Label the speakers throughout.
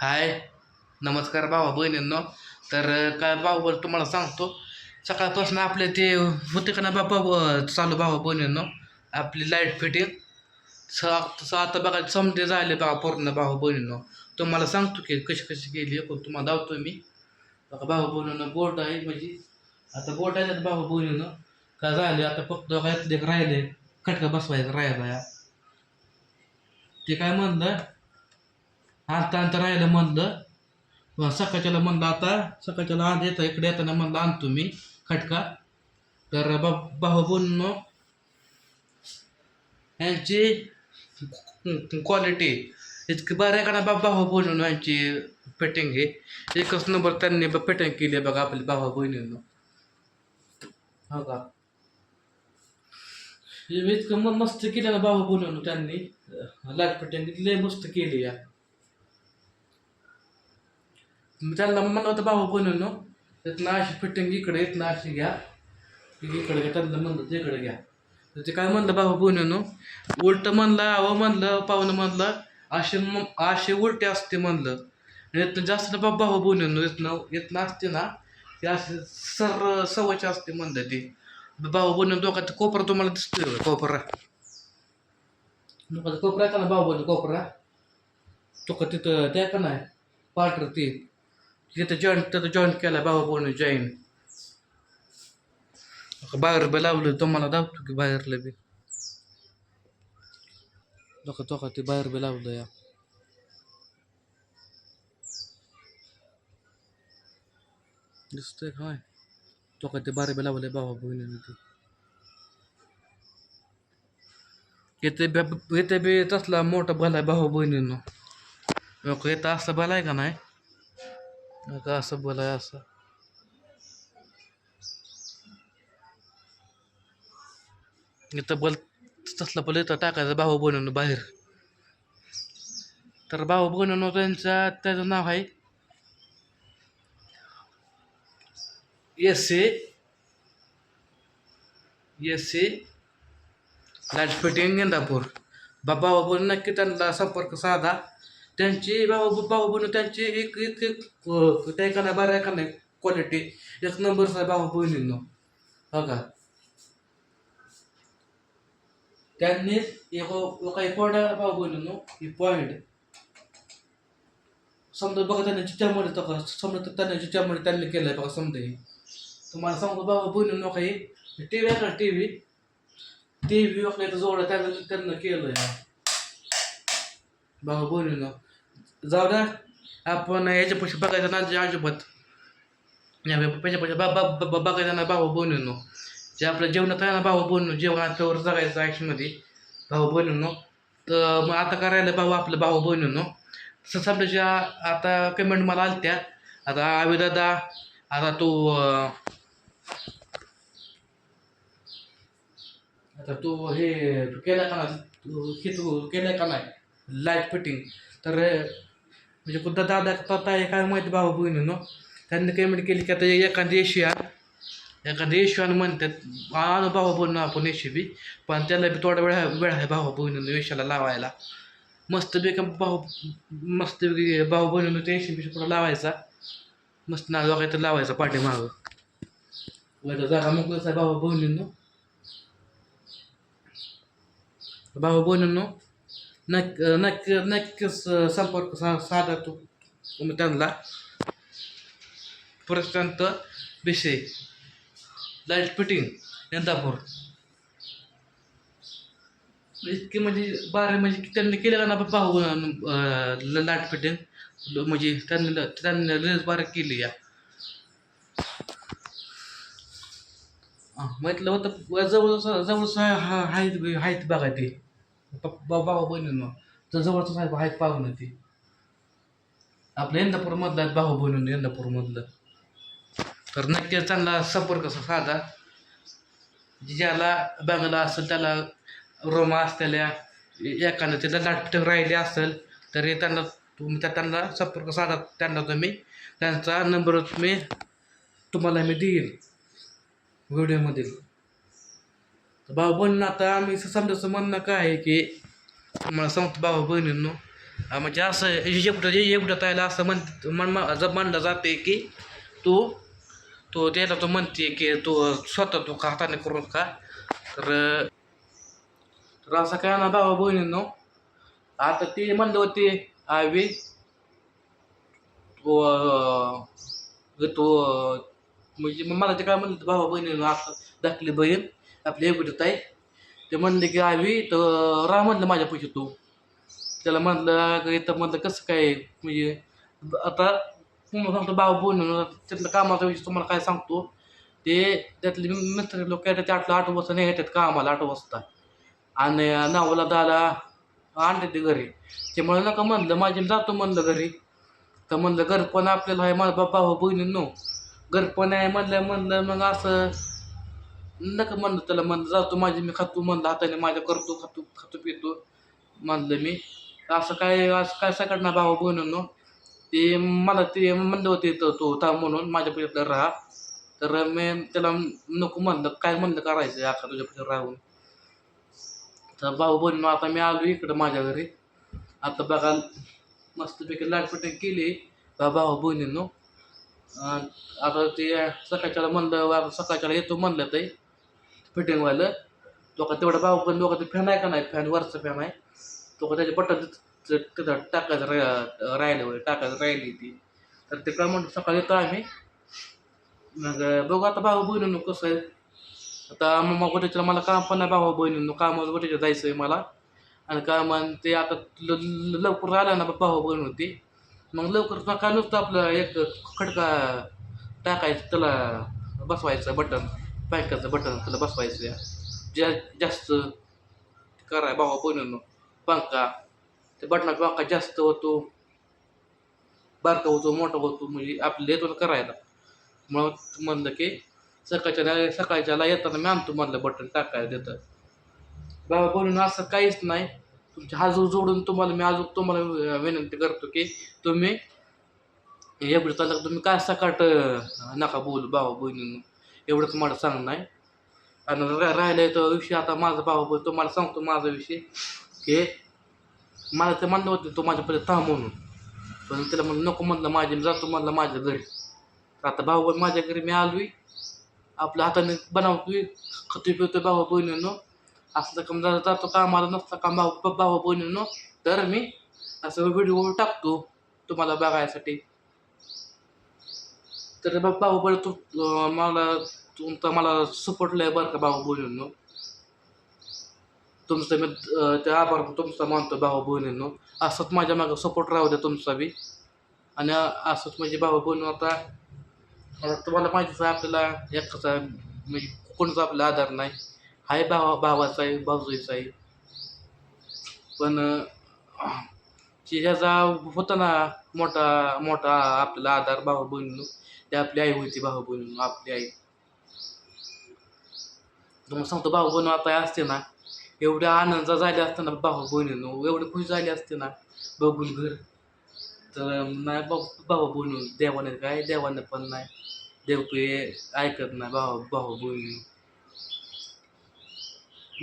Speaker 1: हाय. नमस्कार भावा बहिणींनो. तर काय भाऊ तुम्हाला सांगतो. सकाळपासून आपले ते होते का ना बाबा चालू भावा बहिणींनो. आपली लाइट फिटिंग स आता बघा समजे झाले बघा पूर्ण भाऊ बहिणींनो. तुम्हाला सांगतो की कशी कशी केली पण तुम्हाला धावतो मी. बघा भाऊ बहिणींनो बोट आहे म्हणजे आता बोट आहे भाऊ बहिणींनो. काय झाले आता फक्त काय एक राहिले. खटका बसवायचा राहिला. ते काय म्हणलं? आता आता राहिलं म्हणलं सकाळच्याला म्हणलं आता सकाळच्याला आण येतं इकडे येताना म्हणलं आणतो मी खटका. तर बा भाऊ बोलणं यांची क्वालिटी इतकी बरं बा भाऊ बोलून यांची पेटिंग हे? एकच नंबर त्यांनी पेटिंग केली आहे बघा आपली भावा बहिणीनं. हो का? इतकं मस्त केलं ना भाऊ बोलून त्यांनी. लाइट पेटिंग लय मस्त केली या. मी त्यांना म्हणलं होतं भाऊ बनवून इथनं अशी फिटिंग इकडे इथनं अशी घ्या. इकडे घ्या त्यांना म्हणलं इकडे घ्या. तर ते काय म्हणलं भाऊ बनवून उलट म्हणलं अहो म्हणलं पाहुणं म्हणलं असे असे उलटे असते म्हणलं. आणि इथनं जास्त बा भाऊ बनवून इथनं इथनं असते ना ते असे सर सवयचे असते म्हणलं ते. भाऊ बनवून दोघांचा कोपरा तुम्हाला दिसतोय कोपरा. दोघांचा कोपरा का ना भाऊ बनवून कोपरा? तो का तिथं त्या का नाही पार्टर ते. तिथं जॉईंट तिथं जॉईंट केला बाबा बोलून जॉईन बाहेर बी लावलं तुम्हाला दाखवतो की बाहेरलं बी दोका दोका ते बाहेर बी लावलं या दिसतंय काय तो का ते बाहेर बी लावलंय बाबा बहिणीने ते इथे बी इथे बी तसला मोठा भला भाऊ बहिणीनं नका असं का असं बोलाय असं. इथं बल तसला बल इथं टाकायचं भाऊ बनवून बाहेर. तर भाऊ बनवून त्यांचा त्याचं नाव आहे S A S A light fitting Indapur बाबा बनून नक्की त्यांना संपर्क साधा. त्यांची भाऊ भाऊ बनून त्यांची एक एक एक त्या एखादा बारा बऱ्या नाही क्वालिटी एक नंबरचा भाऊ बहिणींनो. हो का त्यांनी एक काही पॉईंट भाऊ बहिणींनो ही पॉईंट समजा बघा त्यांनी चिच्यामध्ये तर समजा समजा त्यांनी चिच्यामध्ये त्यांनी केलंय बघा समजा हे. तुम्हाला सांगतो बाबा बहिणींनो काही टी व्ही आहे का? T V. टी व्ही जोडा त्यांना त्यांना केलं आहे भाऊ ना जाऊ द्या. आपण याच्या पैसे बघायचं ना जे अजिबात. पैसे पैसे बा बघायचं ना भाऊ बहिणीनं जे आपल्या जेवणात आहे ना भाऊ बोलू जेवणाच्यावर जगायचं आयुष्यमध्ये. भाऊ बहिणीनं तर मग आता करायला भाऊ? आपलं भाऊ बहिणीनं तसं समजा आता पेमेंट मला आलत्या. आता आवी दादा आता तू आता तू हे तू केलं का ना तू हे तू केलं का नाही? Light fitting. तर म्हणजे कुठं दादा ताता हे काय माहिती भाऊ बहिणीनं? त्यांनी पेमेंट केली की आता एखादी एशिया एखादी एशियानं म्हणतात आणू भाऊ बहिणं आपण एशी बी. पण त्याला बी थोडा वेळ वेळ आहे भाऊ बहिणीनं एशियाला लावायला. मस्त बी भाऊ मस्त भाऊ बहिणीनं ते एशी बिशी पुढं लावायचा. मस्त ना बघायचं लावायचा पाठीमागं. वर जागा मग आहे भाऊ बहिणीनं. भाऊ बहिणींनो नक्क नक्की नक्कीच संपर्क सा साधा तू तुम्ही त्यांना प्रशांत विषय लाइट फिटिंग यंदापूर इतकी म्हणजे बारा म्हणजे त्यांनी केलेलं ना भाऊ लाइट फिटिंग म्हणजे त्यांनी त्यांनी लस बारा केली या म्हटलं होतं जवळ जवळ आहेत आहेत बघा ते बाबा बहिणीनं तर जवळच साहेब आहेत पाहुणं ते. आपलं इंदापूरमधलं आहेत भाऊ बहिणी इंदापूर मधलं तर नक्कीच त्यांना संपर्क साधा. ज्याला बंगला असेल त्याला रोमा असलेल्या एखादं त्याला लाटपटक राहिली असेल तरी त्यांना तुम्ही त्या त्यांना संपर्क साधा. त्यांना तुम्ही त्यांचा नंबर मी तुम्हाला मी देईल व्हिडिओमधील भाऊ बहिणीनं आता आम्ही समजायचं म्हणणं काय आहे की मला सांगतो भाऊ बहिणींनो म्हणजे असं एकटं एकटं तायला असं म्हण म्हण जर म्हणलं जाते की तू तो त्याला तो म्हणते की तू स्वतः तू का हाताने करून का तर तर असं काय ना भावा बहिणींनो आता ती म्हणलं होती आवी तो तो म्हणजे मग मला ते काय म्हणलं भावा बहिणीनं आता धाकली बहीण. आपली एकटीत आहे ते म्हणले की आवी तर राह म्हणलं माझ्या पैसे तू. त्याला म्हटलं इथं म्हणलं कसं काय? म्हणजे आता तुम्हाला सांगतो बाबा बोलून त्यातलं कामाचा विषय तुम्हाला काय सांगतो? ते त्यातले मित्र लोक काय ते आठ आठ वाजता नाही येतात कामाला आठ वाजता. आणि नावाला दाला आणते ते घरी. त्यामुळे नका म्हणलं माझी जातो म्हणलं घरी. तर म्हणलं घर पण आपल्याला आहे माझा बाबा बहिणी नो घर पण आहे म्हणलं म्हणलं मग असं नका म्हणलं त्याला म्हणलं जातो माझी मी खातो म्हणलं हाताने माझ्या करतो खातो खातो पितो म्हणलं मी. असं काय असं काय सकाळ ना भावा बहिणींनो ते मला ते म्हणलं होते तो होता म्हणून माझ्या पैशात राहा. तर मी त्याला नको म्हणलं काय म्हणलं करायचं आता तुझ्या पैशात राहून. तर भाऊ बहिणीनो आता मी आलो इकडं माझ्या घरी. आता बघा मस्तपैकी लाटपटिंग केली बा- भाऊ बहिणींनो. आता ते सकाळच्याला म्हणलं सकाळच्याला येतो म्हणलं ते फिटिंगवालं तो का तेवढा भाऊ पण लोक ते फॅन आहे का नाही? फॅन वरचा फॅन आहे. तो का त्याच्या बटन तिथं टाकायचं रा राहिलं वगैरे टाकायचं राहिली ती. तर ते काय म्हणतो सकाळी येतो आम्ही. मग बघू आता भाऊ बहिणीनं कसं आहे. आता मग गोट्याच्या मला काम पण नाही भाऊ बहिणीनं. कामाचं गोट्याच्या जायचं आहे मला. आणि काम आणि ते आता ल- लवकर आलं ना भाऊ बहीण होती. मग लवकर काय नुसतं आपलं एक खडका टाकायचं त्याला बसवायचं बटन. बायकाचं बटन त्याला बसवायचं जा जास्त कराय भावा बहिणीनं पंखा ते बटनात पंखा जास्त होतो बारका होतो मोठा होतो म्हणजे आपले येतो करायला. मग म्हणलं की सकाळच्या सकाळच्याला येताना मी आणतो म्हणलं बटन टाकायला देतं. बाबा बोलून असं काहीच नाही. तुमच्या हाजू जोडून तुम्हाला मी अजून तुम्हाला विनंती करतो की तुम्ही एवढं चालला तुम्ही काय सकाट नका बोलू भावा बहिणीनं. एवढंच मला सांगणं आहे आणि रा राहिलं तो विषय आता माझा भाऊ तो तुम्हाला सांगतो माझा विषय की मला ते म्हणलं होतं तो माझ्यापर्यंत थांब म्हणून. पण त्याला म्हणलं नको म्हणलं माझे मी जातो म्हणलं माझ्या घरी. आता भाऊ माझ्या घरी मी आलोय आपल्या हाताने बनवतोय खती पिवतोय भाऊ बहिणीनं. असं काम जर जातो कामाला नसता काम भाऊ भाऊ बहिणीनं. तर मी असं व्हिडिओ टाकतो तुम्हाला बघायसाठी. तर बा- भाऊ तू मला तुमचा मला सपोर्ट लय बरं का भाऊ बहिणीनं. तुमचं मी ते आभार तुमचा मानतो भाऊ बहिणीनं. असंच माझ्या मागं सपोर्ट राहू द्या तुमचा बी. आणि असंच म्हणजे भाऊ बहिणी आता तुम्हाला माहितीच आहे आपल्याला एकाचा म्हणजे कोणचा आपला आधार नाही. हाय भावा भावाचा आहे भाऊजाईचा आहे. पण की ह्याचा होता ना मोठा मोठा आपल्याला आधार भाऊ बहिणीनं. ते आपली आई होती भाऊ बहिणीनं आपली आई. तुम्हाला सांगतो भाऊ बहिण आता असते ना एवढ्या आनंद झाले असते ना भाऊ बहिणीनं एवढे खुश झाले असते ना बघून घर. तर नाही भाऊ भाऊ बहिणी देवाने काय देवाने पण नाही. देव पे ऐकत नाही भाऊ भाऊ बहिणी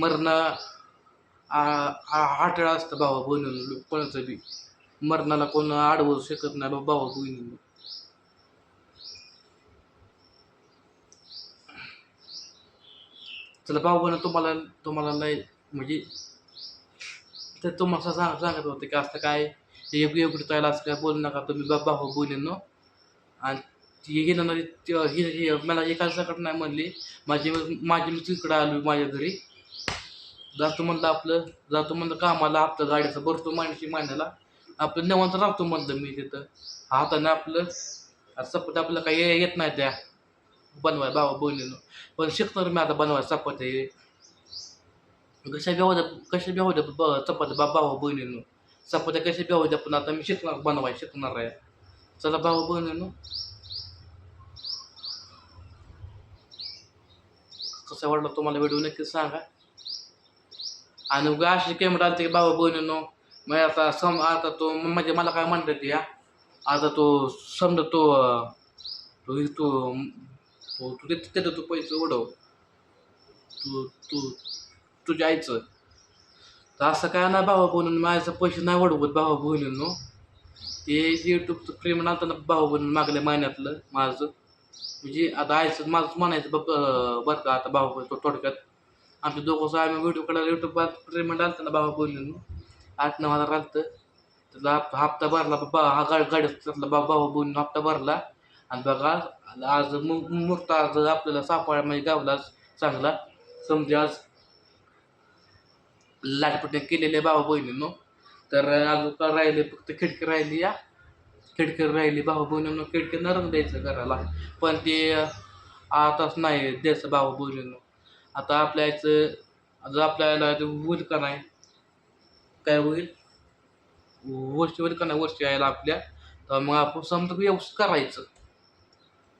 Speaker 1: मरणं आठळा असतं भावा बहिणी कोणाचं बी. मरणाला कोण अडवू शकत नाही बा- भाऊ बहिणी चला भाऊ बहिणी तुम्हाला तुम्हाला नाही म्हणजे ते तुम्हाला सांग सांगत होते की असं काय एक एवढी तायला असं काय बोलू नका तुम्ही बाबा भाऊ बहिणींनो आणि ती गेलं ना मला एका सकट नाही म्हणली. माझी माझी मी तिकडं आलो माझ्या घरी. जातो म्हणलं आपलं जातो म्हणलं कामाला आपलं गाडीचं भरतो माणशी मांडायला आपलं निवांत राहतो म्हणलं मी तिथं. हाताने आपलं चपात्या आपलं काही येत नाही त्या बनवाय भावा बहिणीनं. पण शिकणार मी आता बनवाय चपात्या कशा बी द्या कशा बिहू द्या ब- चपात्या बा भावा बहिणीनं. चपात्या कशा बी द्या पण आता मी शिकणार बनवाय शिकणार आहे. चला भावा बहिणीनं. कसा वाटला तुम्हाला व्हिडिओ नक्की सांगा. आणि उगा अशी कॅमेरा आलते की बाबा बहिणीनो मग आता सम आता तो म्हणजे मला काय म्हणतात या आता तो समजा तो तू तो तू ते तिथे तू पैसे उडव. तू तू तुझ्या आईचं. तर असं काय नाही भावा बनून माझं पैसे नाही वाढवत भावा बहिणींनो. ते यूट्यूबचं प्रेम नातं भावा बनून मागल्या महिन्यातलं माझं. म्हणजे आता आयचं माझं म्हणायचं बघ बरं का आता भावा बहीण थोडक्यात आमच्या दोघं आम्ही व्हिडिओ काढायला यूट्यूबला पेमेंट आलं ना बाबा बहिणींनो आठ नऊ हजार आलं त्याला हप्ता हप्ता भरला बा हा गाडी गाडीतला बाबा बाबा बोलून हप्ता भरला. आणि बघा आज मु आज आपल्याला सापळा म्हणजे गावला चांगला. समजा आज लाटपट्या केलेल्या भावा बहिणींनो तर अजून राहिले फक्त खिडकी राहिली या. खिडकी राहिली भावा बहिणींनो खिडकी नरम द्यायचं घराला. पण ते आताच नाही द्यायचं भावा बहिणींनो आता आपल्या याचं जर आपल्याला ते होईल का नाही काय होईल? वर्ष होईल का नाही वर्षी यायला आपल्या. तर मग आपण समजा व्यवस्थित करायचं.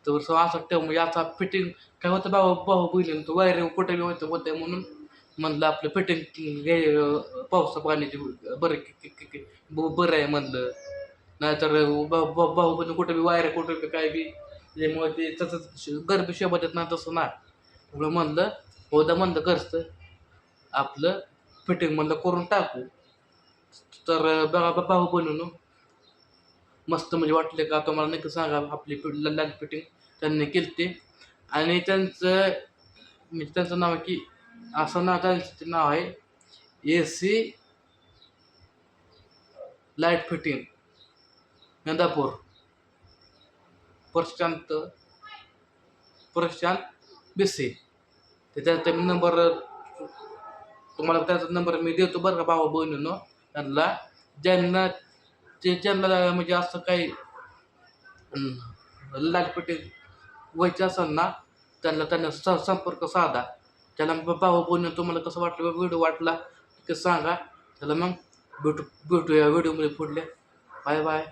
Speaker 1: तर असं ठेव म्हणजे आता फिटिंग काय होतं भावा भाऊ बहिणी तो वायरिंग कुठे बी होतं होतं म्हणून म्हणलं आपलं फिटिंग पावसा पाण्याची बरं की- बरं आहे म्हणलं. नाहीतर भाऊ भाऊ भाऊ कुठं बी वायर कुठं बी काय बी त्याच्यामुळे ते तसंच गरबी शोभत येत नाही तसं ना म्हणलं. होतं म्हणलं करतं आपलं फिटिंग म्हणलं करून टाकू. तर बघा बा- भाऊ बनवून मस्त म्हणजे वाटले का तुम्हाला नक्की सांगा आपली लाल फिटिंग त्यांनी केली ते आणि त्यांचं म्हणजे त्यांचं नाव आहे की असं नाव त्यांचं ते नाव आहे A C light fitting Nandapur. Prashant Prashant Bise त्याचा नंबर तुम्हाला त्याचा नंबर मी देतो बरं का भावा बहिणीनं त्यांना. ज्यांना ते ज्यांना म्हणजे असं काही लालपेटी व्हायचे असेल ना त्यांना त्यांना स संपर्क साधा. त्याला मग भावा बहिणी तुम्हाला कसं वाटलं व्हिडिओ वाटला ते सांगा. त्याला मग भेटू भेटूया व्हिडिओमध्ये पुढल्या. Bye bye.